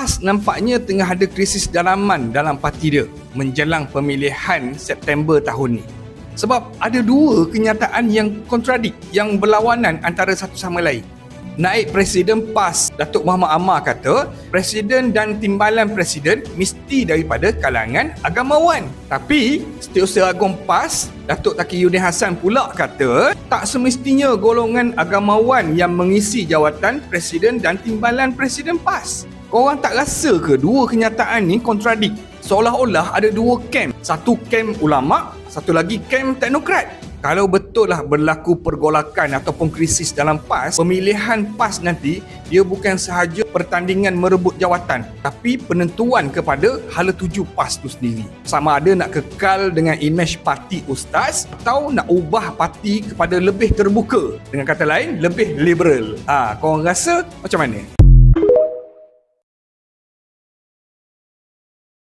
PAS nampaknya tengah ada krisis dalaman dalam parti dia menjelang pemilihan September tahun ni. Sebab ada dua kenyataan yang kontradik, yang berlawanan antara satu sama lain. Naib Presiden PAS Datuk Muhammad Ammar kata Presiden dan timbalan Presiden mesti daripada kalangan agamawan. Tapi Setiausaha Agung PAS Datuk Taki Yudin Hassan pula kata tak semestinya golongan agamawan yang mengisi jawatan Presiden dan timbalan Presiden PAS. Korang tak rasa ke dua kenyataan ni kontradik? Seolah-olah ada dua kem. Satu kem ulama, satu lagi kem teknokrat. Kalau betul lah berlaku pergolakan ataupun krisis dalam PAS, pemilihan PAS nanti dia bukan sahaja pertandingan merebut jawatan tapi penentuan kepada hala tuju PAS tu sendiri. Sama ada nak kekal dengan imej parti ustaz atau nak ubah parti kepada lebih terbuka. Dengan kata lain, lebih liberal. Ah, ha, korang rasa macam mana?